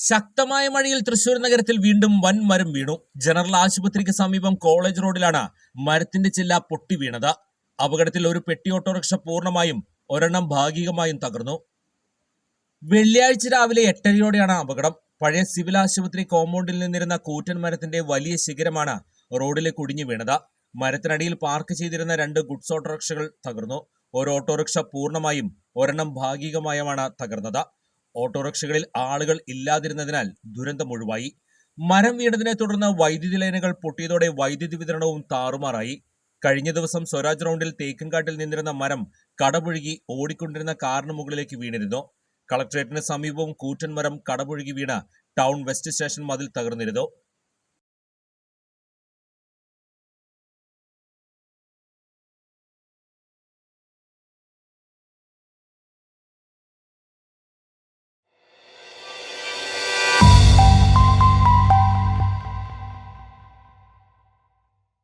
ശക്തമായ മഴയിൽ തൃശൂർ നഗരത്തിൽ വീണ്ടും വൻ മരം വീണു. ജനറൽ ആശുപത്രിക്ക് സമീപം കോളേജ് റോഡിലാണ് മരത്തിന്റെ ചില്ല പൊട്ടി വീണത്. അപകടത്തിൽ ഒരു പെട്ടി ഓട്ടോറിക്ഷ പൂർണമായും ഒരെണ്ണം ഭാഗികമായും തകർന്നു. വെള്ളിയാഴ്ച രാവിലെ എട്ടരയോടെയാണ് അപകടം. പഴയ സിവിൽ ആശുപത്രി കോമ്പൗണ്ടിൽ നിന്നിരുന്ന കൂറ്റൻ മരത്തിന്റെ വലിയ ശിഖരമാണ് റോഡിലെ കുടിഞ്ഞു വീണത്. മരത്തിനടിയിൽ പാർക്ക് ചെയ്തിരുന്ന രണ്ട് ഗുഡ്സ് ഓട്ടോറിക്ഷകൾ തകർന്നു. ഒരു ഓട്ടോറിക്ഷ പൂർണമായും ഒരെണ്ണം ഭാഗികമായുമാണ് തകർന്നത്. ഓട്ടോറിക്ഷകളിൽ ആളുകൾ ഇല്ലാതിരുന്നതിനാൽ ദുരന്തം ഒഴിവായി. മരം വീണതിനെ തുടർന്ന് വൈദ്യുതി ലൈനുകൾ പൊട്ടിയതോടെ വൈദ്യുതി വിതരണവും താറുമാറായി. കഴിഞ്ഞ ദിവസം സ്വരാജ് റൗണ്ടിൽ തേക്കൻകാട്ടിൽ നിന്നിരുന്ന മരം കടപുഴുകി ഓടിക്കൊണ്ടിരുന്ന കാറിന് മുകളിലേക്ക് വീണിരുന്നു. കളക്ട്രേറ്റിന് സമീപവും കൂറ്റൻ മരം കടപുഴുകി വീണ ടൗൺ വെസ്റ്റ് സ്റ്റേഷൻ മതിൽ തകർന്നിരുന്നു.